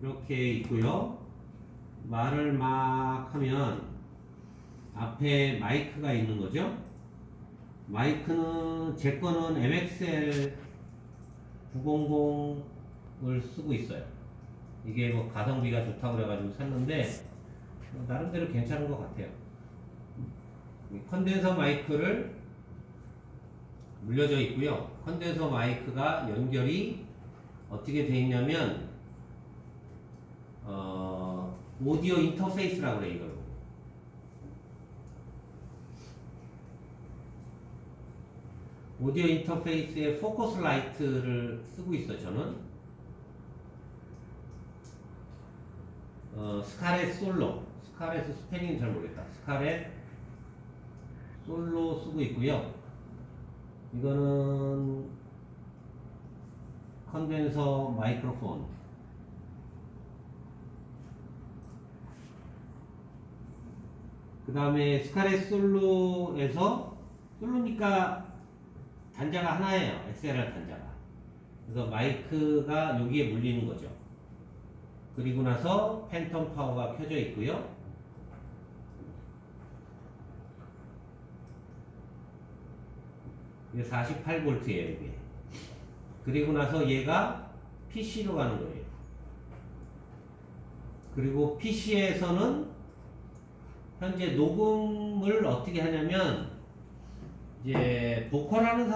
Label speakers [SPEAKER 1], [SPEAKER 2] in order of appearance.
[SPEAKER 1] 이렇게 있고요. 말을 막 하면 앞에 마이크가 있는 거죠. 마이크는 제 거는 MXL 900을 쓰고 있어요. 이게 뭐 가성비가 좋다고 그래가지고 샀는데 뭐 나름대로 괜찮은 것 같아요. 이 컨덴서 마이크를 물려져 있고요. 컨덴서 마이크가 연결이 어떻게 돼 있냐면 어, 오디오 인터페이스라고 그래 이걸. 오디오 인터페이스에 포커스 라이트를 쓰고 있어 저는. 어, 스카렛 솔로. 스카렛 스페링은 잘 모르겠다. 스카렛 솔로 쓰고 있고요. 이거는 컨덴서 마이크로폰. 그 다음에 스카렛 솔로에서 솔로니까 단자가 하나예요. XLR 단자가. 그래서 마이크가 여기에 물리는 거죠. 그리고 나서 팬텀 파워가 켜져 있고요. 이게 48V예요, 이게. 그리고 나서 얘가 PC로 가는 거예요. 그리고 PC에서는 현재 녹음을 어떻게 하냐면 이제 보컬하는 사람